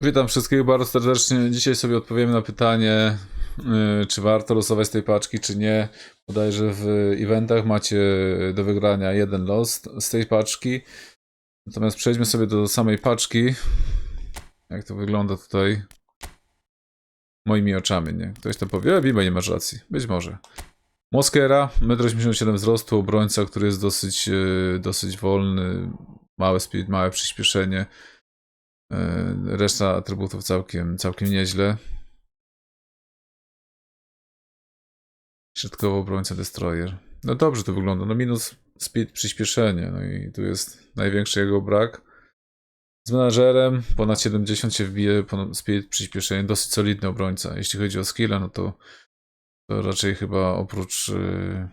Witam wszystkich bardzo serdecznie. Dzisiaj sobie odpowiemy na pytanie, yy, czy warto losować z tej paczki, czy nie. Bodajże w eventach macie do wygrania jeden los z tej paczki. Natomiast przejdźmy sobie do samej paczki. Jak to wygląda tutaj? Moimi oczami, nie? Ktoś to powie, Biba nie masz racji. Być może. Moskera, 1,87 m wzrostu, obrońca, który jest dosyć, yy, dosyć wolny, małe speed, małe przyspieszenie. E, Reszta atrybutów całkiem, całkiem nieźle. Środkowo obrońca Destroyer. No dobrze to wygląda. No minus speed, przyspieszenie. No i tu jest największy jego brak. Z menadżerem ponad 70 się wbije, ponad speed, przyspieszenie. Dosyć solidny obrońca. Jeśli chodzi o skilla, no to, to raczej chyba oprócz yy,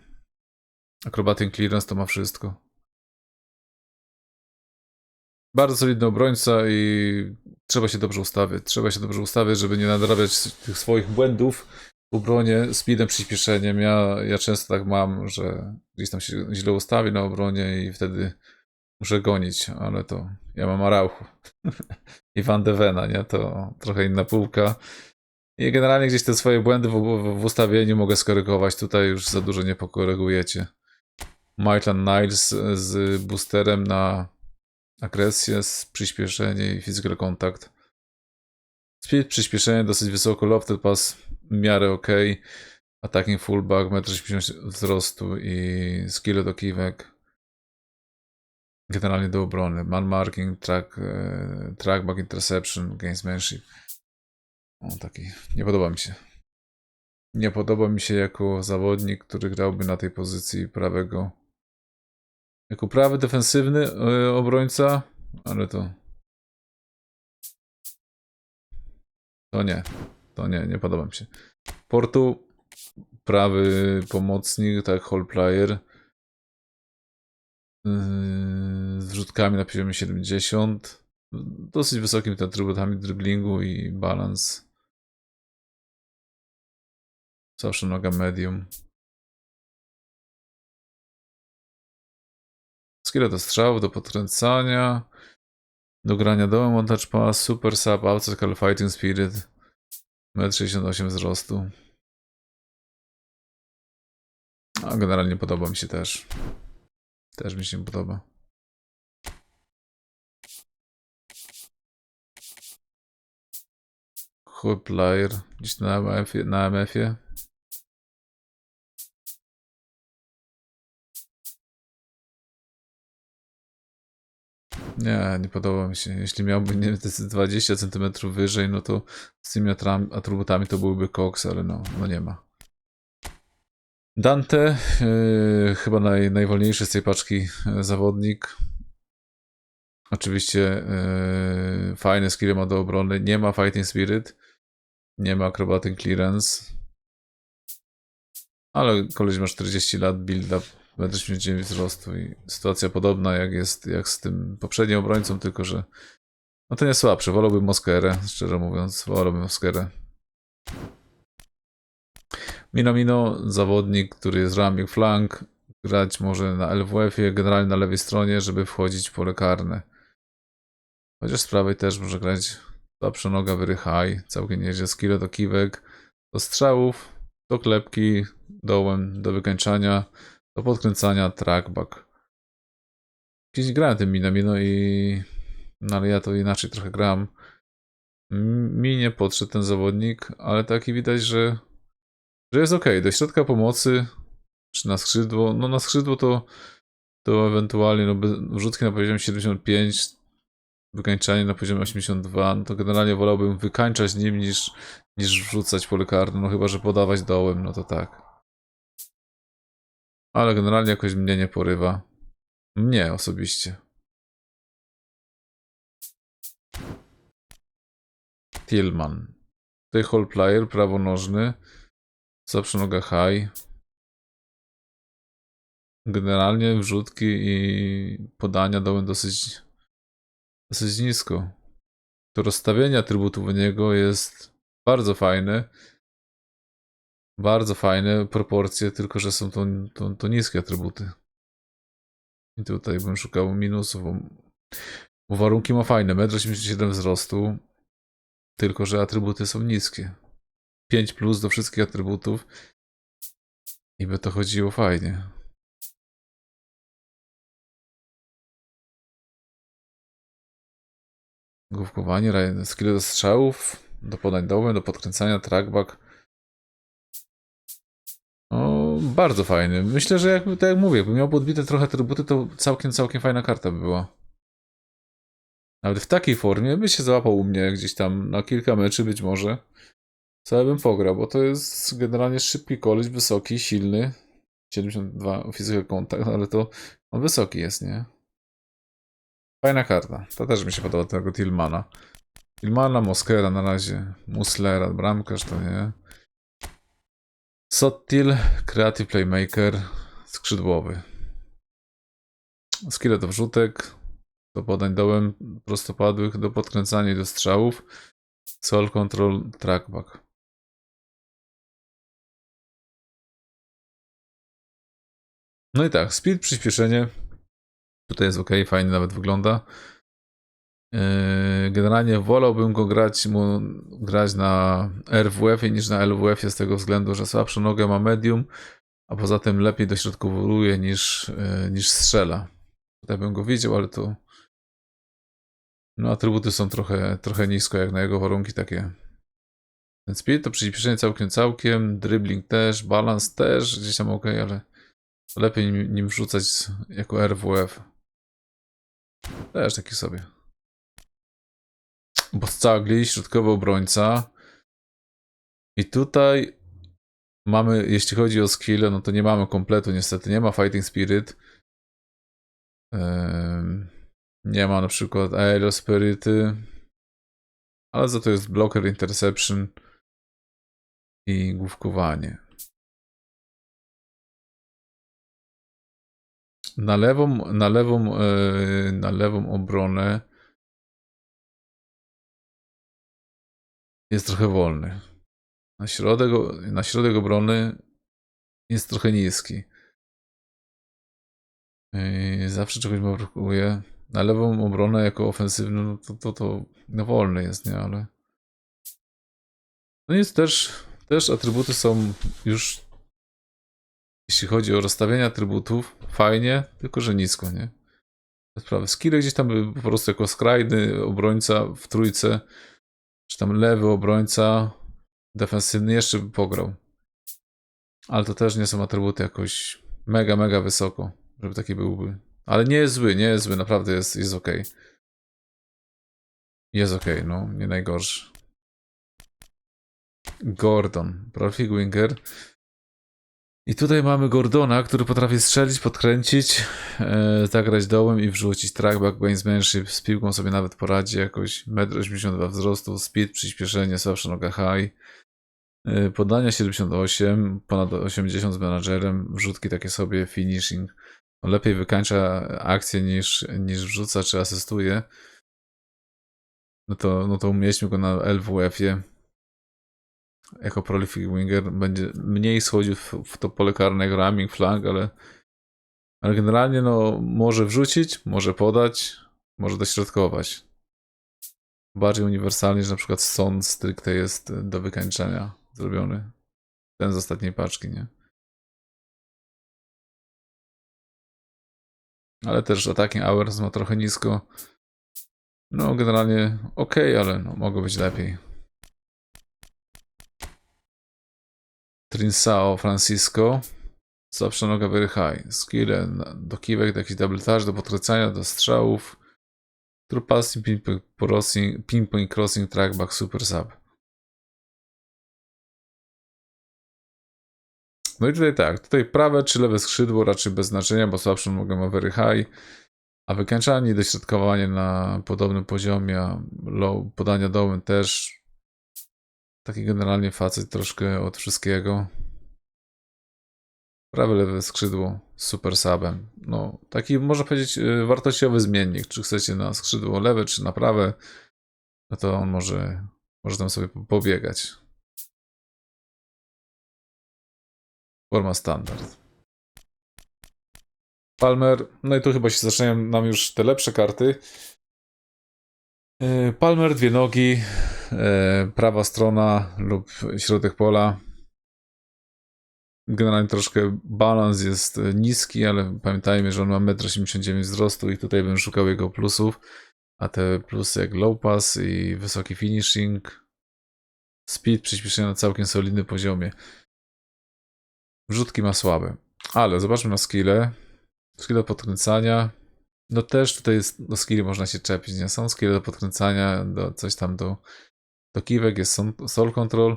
clearance to ma wszystko. Bardzo solidny obrońca i trzeba się dobrze ustawić. Trzeba się dobrze ustawić, żeby nie nadrabiać tych swoich błędów w obronie speedem, przyspieszeniem. Ja, ja często tak mam, że gdzieś tam się źle ustawi na obronie i wtedy muszę gonić, ale to ja mam Arauchu i Van de Vena, nie? To trochę inna półka. I generalnie gdzieś te swoje błędy w, w, w ustawieniu mogę skorygować. Tutaj już za dużo nie pokorygujecie. Maitland Niles z boosterem na agresję, przyspieszenie i physical contact. Speed, przyspieszenie dosyć wysoko, lofted pass w miarę ok. Attacking fullback, 1,80 m wzrostu i skill do kiwek. Generalnie do obrony. Man marking, track, e, trackback, interception, gamesmanship. O, taki. Nie podoba mi się. Nie podoba mi się jako zawodnik, który grałby na tej pozycji prawego jako prawy defensywny e, obrońca, ale to. To nie. To nie, nie podoba mi się. Portu, prawy pomocnik, tak, hall player. Yy, Z wrzutkami na poziomie 70. Dosyć wysokimi atrybutami driblingu i balans. Zawsze noga medium. Skille do strzałów, do podkręcania, do grania dołem, montage pass, super sub, outside fighting spirit, 1,68 m wzrostu. A generalnie podoba mi się też. Też mi się podoba. Chuj player, gdzieś na MF-ie. MF-ie. Nie, nie podoba mi się. Jeśli miałby nie wiem, te 20 cm wyżej, no to z tymi atrybutami to byłby Cox, ale no, no nie ma. Dante, yy, chyba naj, najwolniejszy z tej paczki yy, zawodnik. Oczywiście yy, fajne skille ma do obrony. Nie ma Fighting Spirit. Nie ma Acrobatic Clearance. Ale koleś ma 40 lat, build up 1,89 wzrostu i sytuacja podobna jak jest jak z tym poprzednim obrońcą, tylko że no ten jest słabszy. Wolałbym Moskerę, szczerze mówiąc. Wolałbym Moskerę. Minamino, zawodnik, który jest ramik flank, grać może na LWF-ie, generalnie na lewej stronie, żeby wchodzić w pole karne. Chociaż z prawej też może grać słabsza noga, very high, całkiem nieźle, skille do kiwek, do strzałów, do klepki, dołem, do wykańczania, do podkręcania, trackback. Kiedyś grałem tym Minamino i... No ale ja to inaczej trochę gram. Mi nie podszedł ten zawodnik, ale taki widać, że że jest ok. Do środka pomocy, czy na skrzydło. No na skrzydło to, to ewentualnie no, wrzutki na poziomie 75, wykańczanie na poziomie 82. No to generalnie wolałbym wykańczać nim niż, niż wrzucać pole karne. No chyba, że podawać dołem, no to tak. Ale generalnie jakoś mnie nie porywa. Mnie osobiście. Tillman. Tutaj hall player, prawonożny. Zawsze noga high. Generalnie wrzutki i podania dołem dosyć, dosyć nisko. To rozstawienie atrybutów u niego jest bardzo fajne. Bardzo fajne proporcje, tylko że są to, to, to niskie atrybuty. I tutaj bym szukał minusów. bo- Bo warunki ma fajne. 1,87 m wzrostu. Tylko, że atrybuty są niskie. 5 plus do wszystkich atrybutów. I by to chodziło fajnie. Główkowanie, skille do strzałów, do podań dołem, do podkręcania, trackback. O, bardzo fajny. Myślę, że jakby, tak jak mówię, jakby miał podbite trochę atrybuty, to całkiem, całkiem fajna karta by była. Nawet w takiej formie by się załapał u mnie gdzieś tam na kilka meczy być może. Cały bym pograł, bo to jest generalnie szybki koleś, wysoki, silny. 72 physical contact, ale to on wysoki jest, nie? Fajna karta. To też mi się podoba tego Tillmana. Tillmana, Moskera na razie. Muslera, bramkarz to nie. Sottil, Creative Playmaker, skrzydłowy. Skille do wrzutek, do podań dołem prostopadłych, do podkręcania i do strzałów. Soul Control, Trackback. No i tak, speed, przyspieszenie. Tutaj jest ok, fajnie nawet wygląda. Yy, Generalnie wolałbym go grać, mu, grać na RWF-ie niż na LWF-ie z tego względu, że słabszą nogę ma medium, a poza tym lepiej dośrodkowuje niż, yy, niż strzela. Tutaj bym go widział, ale to no atrybuty są trochę, trochę nisko jak na jego warunki takie. Ten speed to przyspieszenie całkiem całkiem, dribbling też, balans też gdzieś tam ok, ale lepiej nim, nim wrzucać jako RWF. Też taki sobie. Boscagli, środkowy obrońca. I tutaj mamy, jeśli chodzi o skille, no to nie mamy kompletu niestety. Nie ma Fighting Spirit. Nie ma na przykład Aerial Spirity. Ale za to jest Blocker, Interception i główkowanie. Na lewą, na lewą, e, na lewą obronę jest trochę wolny. Na środek, na środek obrony jest trochę niski. Yy, Zawsze czegoś brakuje. Na lewą obronę jako ofensywny, no to, to, to no wolny jest, nie? Ale. No jest też, też atrybuty są już, jeśli chodzi o rozstawienie atrybutów, fajnie, tylko że nisko, nie? Sprawy. Skille gdzieś tam po prostu jako skrajny obrońca w trójce czy tam lewy obrońca defensywny jeszcze by pograł. Ale to też nie są atrybuty jakoś mega, mega wysoko, żeby taki byłby. Ale nie jest zły, nie jest zły, naprawdę jest, jest ok. Jest ok, no, nie najgorszy. Gordon, profil winger. I tutaj mamy Gordona, który potrafi strzelić, podkręcić, e, zagrać dołem i wrzucić trackback, gamesmanship, z piłką sobie nawet poradzi jakoś, 1,82 m wzrostu, speed, przyspieszenie, słabsza noga high, e, podania 78, ponad 80 z menadżerem, wrzutki takie sobie, finishing. No, lepiej wykańcza akcję niż, niż wrzuca czy asystuje. No to, no to umieśćmy go na LWF-ie jako prolific winger będzie mniej schodził w, w to pole karne jak ramming, flank, ale, ale generalnie no, może wrzucić, może podać, może dośrodkować. Bardziej uniwersalnie, że na przykład sąd stricte jest do wykańczenia zrobiony. Ten z ostatniej paczki, nie? Ale też attacking hours ma trochę nisko. No, generalnie ok, ale no, mogło być lepiej. Trinsao Francisco. Słabsza noga very high. Skille na- do kiwek, do jakichś double touch, do podkręcania, do strzałów. True passing, pinpoint crossing, trackback, super sub. No i tutaj tak, tutaj prawe czy lewe skrzydło raczej bez znaczenia, bo słabszą nogę ma very high, a wykańczanie i dośrodkowanie na podobnym poziomie, low, podania dołem też Taki generalnie facet troszkę od wszystkiego. Prawe, lewe skrzydło z super subem. No, taki można powiedzieć y, wartościowy zmiennik. Czy chcecie na skrzydło lewe, czy na prawe, no to on może, może tam sobie po- pobiegać. Forma standard. Palmer, no i tu chyba się zaczynają nam już te lepsze karty. Yy, Palmer, dwie nogi, e, prawa strona lub środek pola. Generalnie troszkę balans jest e, niski, ale pamiętajmy, że on ma 1,89 m wzrostu i tutaj bym szukał jego plusów. A te plusy jak low pass i wysoki finishing, speed przyspieszenia na całkiem solidnym poziomie. Wrzutki ma słabe. Ale zobaczmy na skille. Do podkręcania. No też tutaj jest, do skilli można się czepić, nie? Są skille do podkręcania, do coś tam do, do kiwek, jest soul control.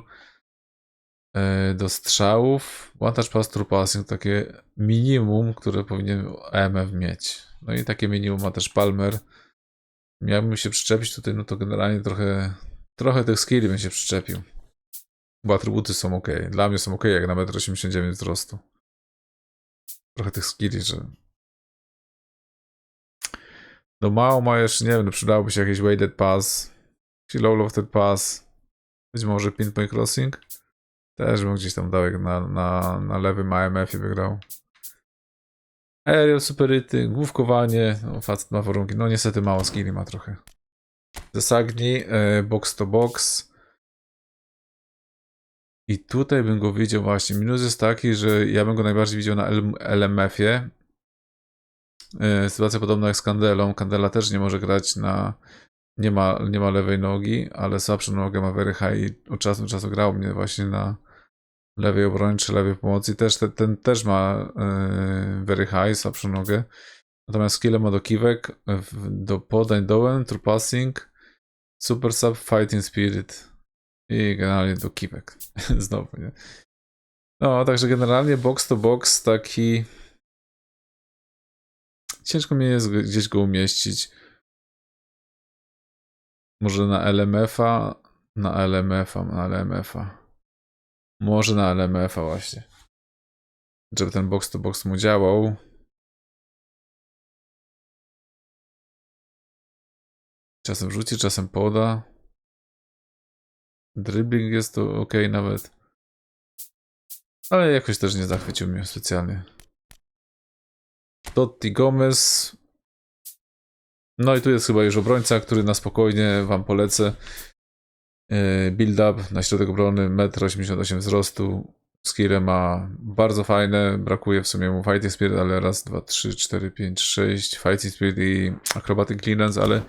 E, Do strzałów, one touch pass, true passing, takie minimum, które powinien EMF mieć. No i takie minimum ma też Palmer. Miałbym się przyczepić tutaj, no to generalnie trochę, trochę tych skilli bym się przyczepił. Bo atrybuty są ok. Dla mnie są ok, jak na 1,89 m wzrostu. Trochę tych skilli, że. No mało ma jeszcze, nie wiem, no przydałoby się jakieś weighted pass, czy low lofted pass, być może pinpoint crossing. Też bym gdzieś tam dał, jak na, na, na lewym AMF-ie wygrał. Aerial superity, główkowanie, no facet ma warunki, no niestety mało skilli ma trochę. Zasagni, e, box to box. I tutaj bym go widział właśnie. Minus jest taki, że ja bym go najbardziej widział na LMF-ie. E, Sytuacja podobna jak z Kandelą. Kandela też nie może grać na. Nie ma, nie ma lewej nogi, ale słabszą nogę ma high i od czasu do czasu grał mnie właśnie na lewej obronie czy lewej pomocy. Też ten, ten też ma e, very high, słabszą nogę. Natomiast skille ma do kiwek, do podań dołem, true passing, super sub, fighting spirit i generalnie do kiwek. Znowu, nie? No, także generalnie box to box taki. Ciężko mi jest gdzieś go umieścić. Może na LMF-a, na LMF-a, na LMF-a. Może na LMF-a właśnie. Żeby ten box to box mu działał. Czasem rzuci, czasem poda. Dribbling jest to ok nawet. Ale jakoś też nie zachwycił mnie specjalnie. Totti Gomez. No i tu jest chyba już obrońca, który na spokojnie wam polecę. Yy, Build up na środek obrony, 1,88 m wzrostu. Skille ma bardzo fajne, brakuje w sumie mu Fighting Spirit, ale raz, dwa, trzy, cztery, pięć, sześć, Fighting Spirit i Acrobatic Clearance, ale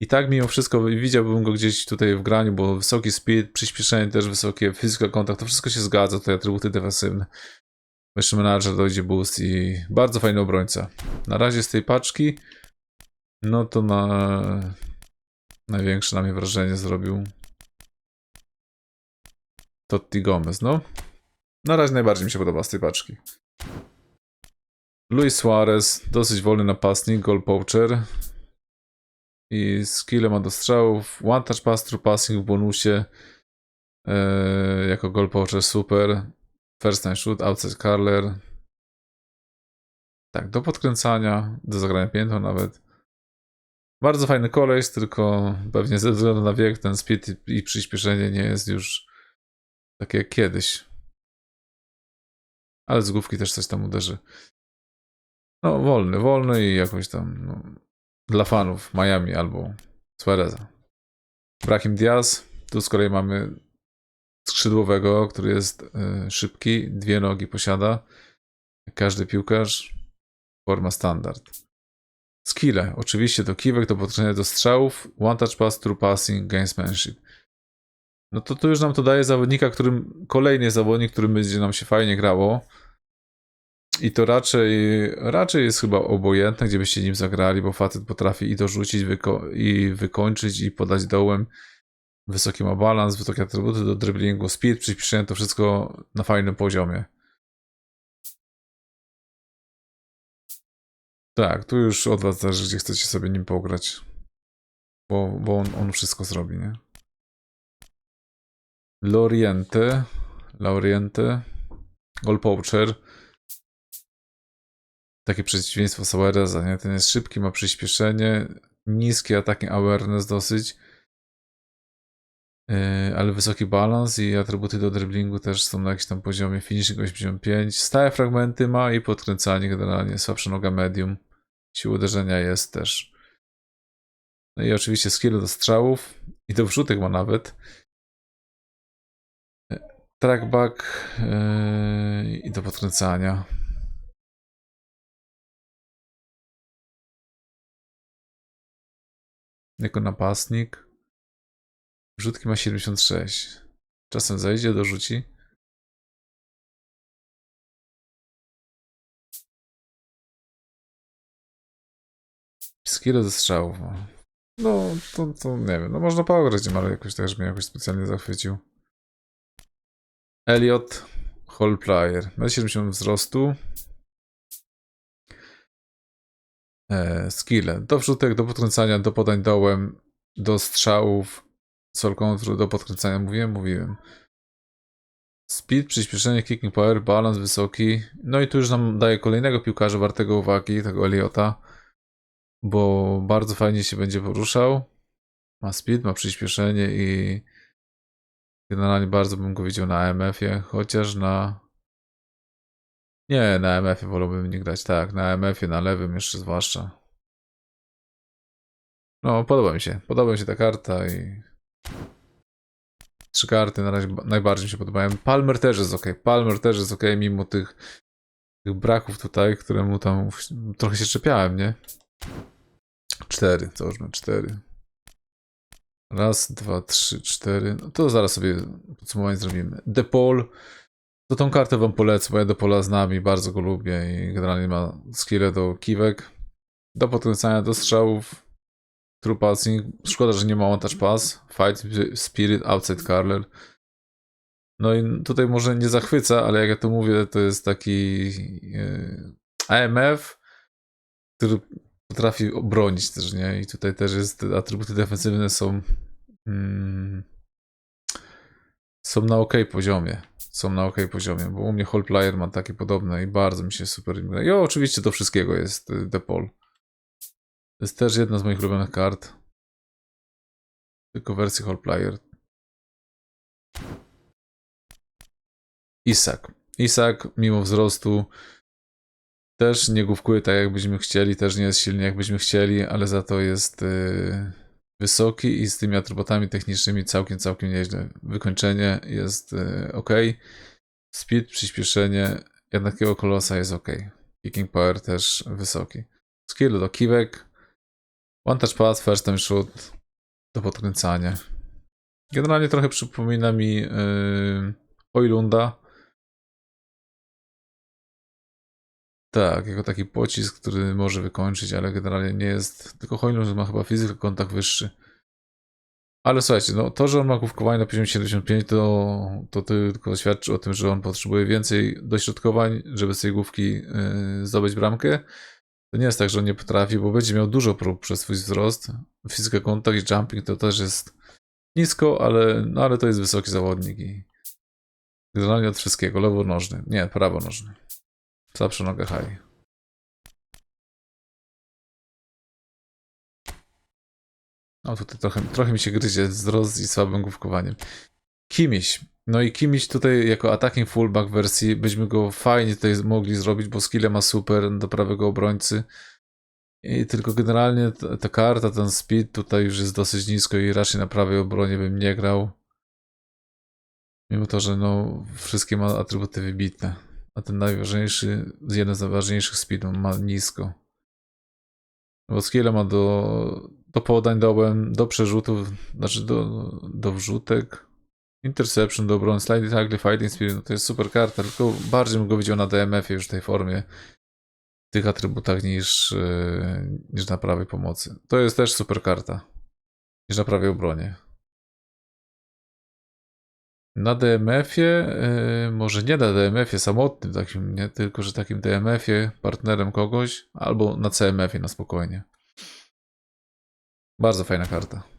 i tak mimo wszystko widziałbym go gdzieś tutaj w graniu, bo wysoki speed, przyspieszenie też wysokie, physical contact, to wszystko się zgadza, tutaj atrybuty defensywne. Jeszcze menadżer dojdzie boost i bardzo fajny obrońca. Na razie z tej paczki, no to na największe na mnie wrażenie zrobił Totti Gomez, no. Na razie najbardziej mi się podoba z tej paczki. Luis Suarez, dosyć wolny napastnik, goal poacher. I skille ma do strzałów. One touch pass, true passing w bonusie. Eee, jako goal poacher super. First time shoot, outside curler. Tak, do podkręcania, do zagrania piętą nawet. Bardzo fajny koleś, tylko pewnie ze względu na wiek ten speed i przyspieszenie nie jest już takie jak kiedyś. Ale z główki też coś tam uderzy. No, wolny, wolny i jakoś tam no, dla fanów Miami albo Suareza. Brahim Diaz. Tu z kolei mamy skrzydłowego, który jest y, szybki, dwie nogi posiada. Każdy piłkarz. Forma standard. Skille. Oczywiście do kiwek, do podkreślenia do strzałów. One touch pass, true passing, gamesmanship. No to tu już nam to daje zawodnika, którym kolejny zawodnik, którym będzie nam się fajnie grało. I to raczej, raczej jest chyba obojętne, gdzie byście nim zagrali, bo facet potrafi i dorzucić, wyko- i wykończyć, i podać dołem. Wysoki ma balans, wysokie atrybuty do dribblingu, speed, przyspieszenie, to wszystko na fajnym poziomie. Tak, tu już od was zależy, gdzie chcecie sobie nim pograć. Bo, bo on, on wszystko zrobi, nie? Loriente. Lauriente. Goal poacher. Takie przeciwieństwo Suareza, nie? Ten jest szybki, ma przyspieszenie, niski attacking awareness dosyć, ale wysoki balans i atrybuty do dribblingu też są na jakimś tam poziomie. Finishing 85. Stałe fragmenty ma i podkręcanie generalnie. Słabsza noga medium. Sił uderzenia jest też. No i oczywiście skill do strzałów. I do wrzutek ma nawet. Trackback yy, i do podkręcania. Jako napastnik. Wrzutki ma 76. Czasem zajdzie, dorzuci. Skill ze strzałów. ma. No, to, to nie wiem. No można pograć, ale jakoś też mnie jakoś specjalnie zachwycił. Elliot Hall Player. Ma 70 wzrostu. E, skille. Do wrzutek, do podkręcania, do podań dołem, do strzałów, control, do podkręcania. Mówiłem? Mówiłem. Speed, przyspieszenie, kicking power, balans wysoki. No i tu już nam daje kolejnego piłkarza wartego uwagi, tego Eliota, bo bardzo fajnie się będzie poruszał. Ma speed, ma przyspieszenie i generalnie bardzo bym go widział na AMF-ie, chociaż na... Nie, na MF-ie wolałbym nie grać, tak, na MF-ie, na lewym jeszcze zwłaszcza. No, podoba mi się, podoba mi się ta karta i... Trzy karty na razie ba- najbardziej mi się podobają. Palmer też jest ok. Palmer też jest ok, mimo tych, tych braków tutaj, które mu tam trochę się czepiałem, nie? Cztery, to już ma cztery. Raz, dwa, trzy, cztery. No to zaraz sobie podsumowanie zrobimy. Depol. To tą kartę wam polecę, bo ja Depola z nami bardzo go lubię i generalnie ma skille do kiwek, do podkręcania, do strzałów, true passing. Szkoda, że nie ma one touch pass. Fight spirit, outside curler. No i tutaj może nie zachwyca, ale jak ja to mówię, to jest taki e, AMF, który potrafi obronić też, nie? I tutaj też jest, atrybuty defensywne są mm, są na ok poziomie. Są na ok poziomie, bo u mnie Hall Player ma takie podobne i bardzo mi się super gra. I oczywiście do wszystkiego jest Depol. To jest też jedna z moich ulubionych kart. Tylko wersji Hall Player. Isak. Isak, mimo wzrostu, też nie główkuje tak, jakbyśmy chcieli, też nie jest silny, jakbyśmy chcieli, ale za to jest yy, wysoki i z tymi atrybutami technicznymi całkiem, całkiem nieźle. Wykończenie jest yy, ok. Speed, przyspieszenie jednakiego kolosa jest ok. Kicking power też wysoki. Skill do kiwek. One touch pass, first time shoot do podkręcania. Generalnie trochę przypomina mi yy, Oilunda. Tak, jako taki pocisk, który może wykończyć, ale generalnie nie jest. Tylko Hojlund ma chyba fizykę kontakt wyższy. Ale słuchajcie, no to, że on ma główkowanie na poziomie 75, to, to tylko świadczy o tym, że on potrzebuje więcej dośrodkowań, żeby z tej główki yy, zdobyć bramkę. To nie jest tak, że on nie potrafi, bo będzie miał dużo prób przez swój wzrost. Fizyka kontakt i jumping to też jest nisko, ale, no, ale to jest wysoki zawodnik i generalnie od wszystkiego. Lewonożny, nie, prawonożny. Zawsze nogę high. No tutaj trochę, trochę mi się gryzie wzrost i słabym główkowaniem. Kimiś. No i Kimiś tutaj jako attacking fullback wersji byśmy go fajnie tutaj mogli zrobić, bo skille ma super do prawego obrońcy. I tylko generalnie ta, ta karta, ten speed tutaj już jest dosyć nisko i raczej na prawej obronie bym nie grał. Mimo to, że no wszystkie ma atrybuty wybitne. A ten najważniejszy, jeden z najważniejszych speedów ma nisko. Bo skille ma do, do podań dołem, do przerzutów, znaczy do, do wrzutek, interception, do obrony, sliding tackle, fighting spirit, no to jest super karta, tylko bardziej bym go widział na DMF-ie już w tej formie, w tych atrybutach niż, yy, niż na prawej pomocy. To jest też super karta, niż na prawej obronie. Na DMF-ie, yy, może nie na DMF-ie samotnym takim, nie, tylko że takim DMF-ie, partnerem kogoś, albo na CMF-ie na spokojnie. Bardzo fajna karta.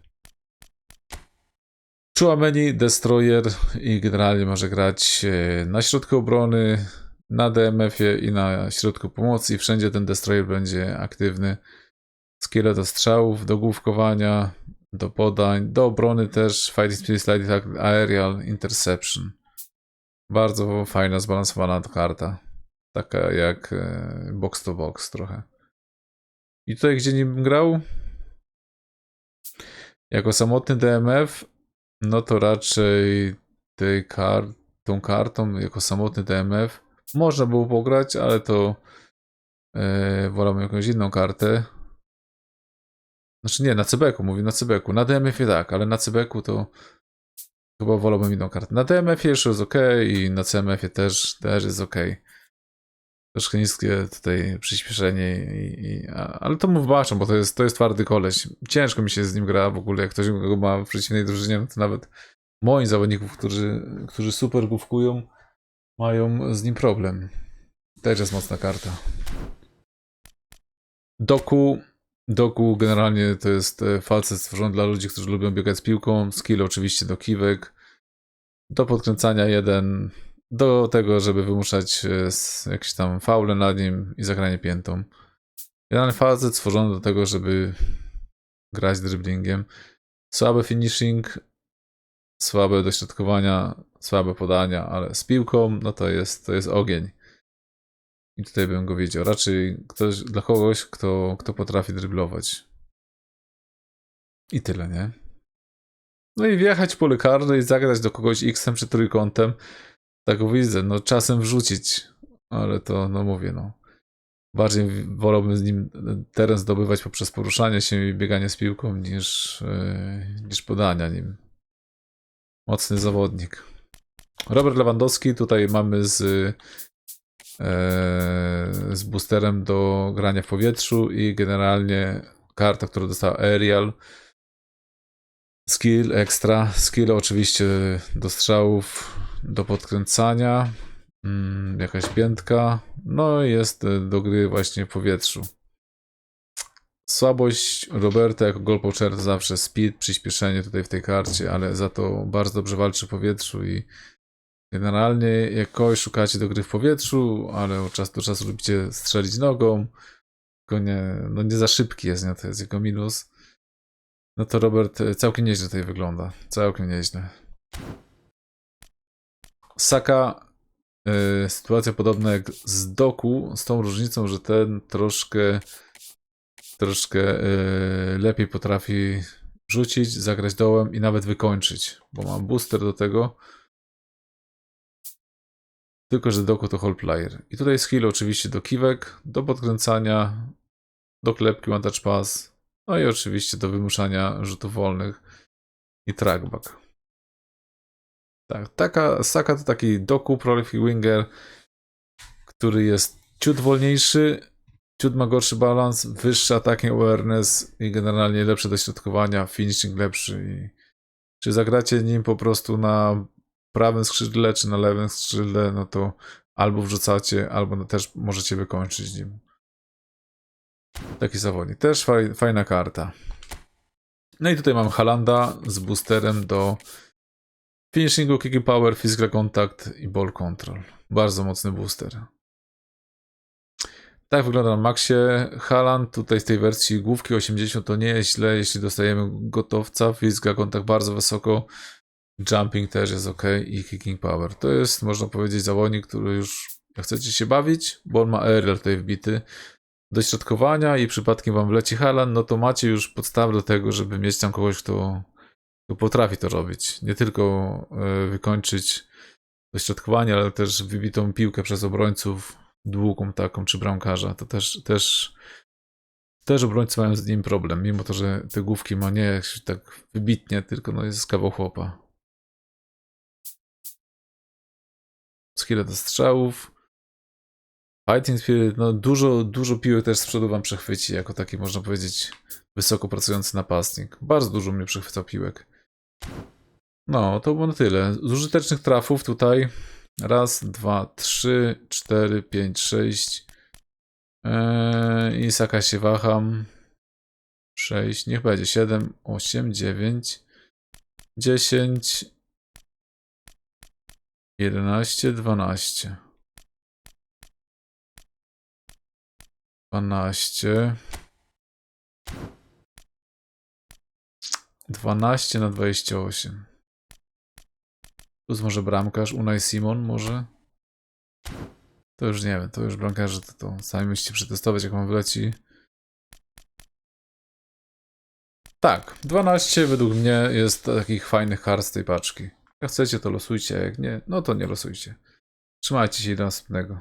Chouameni, Destroyer i generalnie może grać yy, na środku obrony, na DMF-ie i na środku pomocy wszędzie ten Destroyer będzie aktywny. Skille do strzałów, do główkowania, do podań, do obrony też, Fighting Sliding Tackle, Aerial, Interception. Bardzo fajna, zbalansowana karta. Taka jak e, box to box trochę. I tutaj, gdzie nim grał? Jako samotny DMF, no to raczej tej kar tą kartą, jako samotny DMF, można było pograć, ale to yy, wolałbym jakąś inną kartę. Znaczy nie, na CBK-u, mówię na CBK-u. Na DMF-ie tak, ale na CBK-u to chyba wolałbym inną kartę. Na DMF-ie jeszcze jest ok i na CMF-ie też, też jest ok. Troszkę niskie tutaj przyspieszenie, i, i, a, ale to mu wybaczam, bo to jest, to jest twardy koleś. Ciężko mi się z nim gra w ogóle. Jak ktoś go ma w przeciwnej drużynie, no to nawet moich zawodników, którzy, którzy super główkują, mają z nim problem. Też jest mocna karta. Doku. Doku generalnie to jest e, facet stworzony dla ludzi, którzy lubią biegać z piłką. Skill oczywiście do kiwek. Do podkręcania jeden. Do tego, żeby wymuszać e, jakieś tam faule nad nim i zagranie piętą. Generalnie facet stworzony do tego, żeby grać dribblingiem. Słaby finishing, słabe dośrodkowania, słabe podania, ale z piłką, no to jest, to jest ogień. I tutaj bym go wiedział. Raczej ktoś, dla kogoś, kto, kto potrafi dryblować. I tyle, nie? No i wjechać w pole karne i zagrać do kogoś X-em czy trójkątem. Tak widzę, no czasem wrzucić. Ale to, no mówię, no. Bardziej wolałbym z nim teren zdobywać poprzez poruszanie się i bieganie z piłką niż, yy, niż podania nim. Mocny zawodnik. Robert Lewandowski tutaj mamy z, e, z boosterem do grania w powietrzu i generalnie karta, którą dostała Aerial. Skill extra. Skill oczywiście do strzałów, do podkręcania. Mm, jakaś piętka. No i jest e, do gry właśnie w powietrzu. Słabość Roberta jako goal poacher zawsze speed, przyspieszenie tutaj w tej karcie, ale za to bardzo dobrze walczy w powietrzu i generalnie jak kogoś szukacie do gry w powietrzu, ale od czasu do czasu lubicie strzelić nogą, tylko nie, no nie za szybki jest, nie? to jest jego minus, no to Robert e, całkiem nieźle tutaj wygląda, całkiem nieźle. Saka e, sytuacja podobna jak z Doku, z tą różnicą, że ten troszkę troszkę e, lepiej potrafi rzucić, zagrać dołem i nawet wykończyć, bo mam booster do tego. Tylko, że Doku to whole player. I tutaj skill oczywiście do kiwek, do podkręcania, do klepki one touch pass, no i oczywiście do wymuszania rzutów wolnych i trackback. Tak, taka, Saka to taki Doku prolific winger, który jest ciut wolniejszy, ciut ma gorszy balans, wyższy attacking awareness i generalnie lepsze dośrodkowania, finishing lepszy. I czy zagracie nim po prostu na prawym skrzydle, czy na lewym skrzydle, no to albo wrzucacie, albo no też możecie wykończyć nim. Taki zawodnik. Też faj, fajna karta. No i tutaj mam Halanda z boosterem do finishingu, kicking power, physical contact i ball control. Bardzo mocny booster. Tak wygląda na Maxie. Haland tutaj z tej wersji główki 80 to nie jest źle, jeśli dostajemy gotowca. Physical kontakt bardzo wysoko. Jumping też jest ok i kicking power. To jest, można powiedzieć, zawodnik, który już jak chcecie się bawić, bo on ma aerial tutaj wbity do środkowania i przypadkiem wam wleci Halan, no to macie już podstawę do tego, żeby mieć tam kogoś, kto, kto potrafi to robić. Nie tylko e, wykończyć dośrodkowanie, ale też wybitą piłkę przez obrońców, długą taką, czy bramkarza. To też, też, też obrońcy mają z nim problem, mimo to, że te główki ma nie tak wybitnie, tylko no jest kawał chłopa. Skille do strzałów. Fighting Spirit, no dużo, dużo piłek też z przodu wam przechwyci, jako taki można powiedzieć wysoko pracujący napastnik. Bardzo dużo mnie przechwycał piłek. No, to było na tyle. Z użytecznych trafów tutaj raz, dwa, trzy, cztery, pięć, sześć. Eee, Isaka się waham. Sześć, niech będzie siedem, osiem, dziewięć, dziesięć, jedenaście, dwanaście. 12. 12 na 28. Plus może bramkarz, Unai Simon może. To już nie wiem, to już bramkarze to, to sami musicie przetestować jak wam wleci. Tak, 12 według mnie jest takich fajnych kart z tej paczki. Jak chcecie, to losujcie, jak nie, no to nie losujcie. Trzymajcie się do następnego.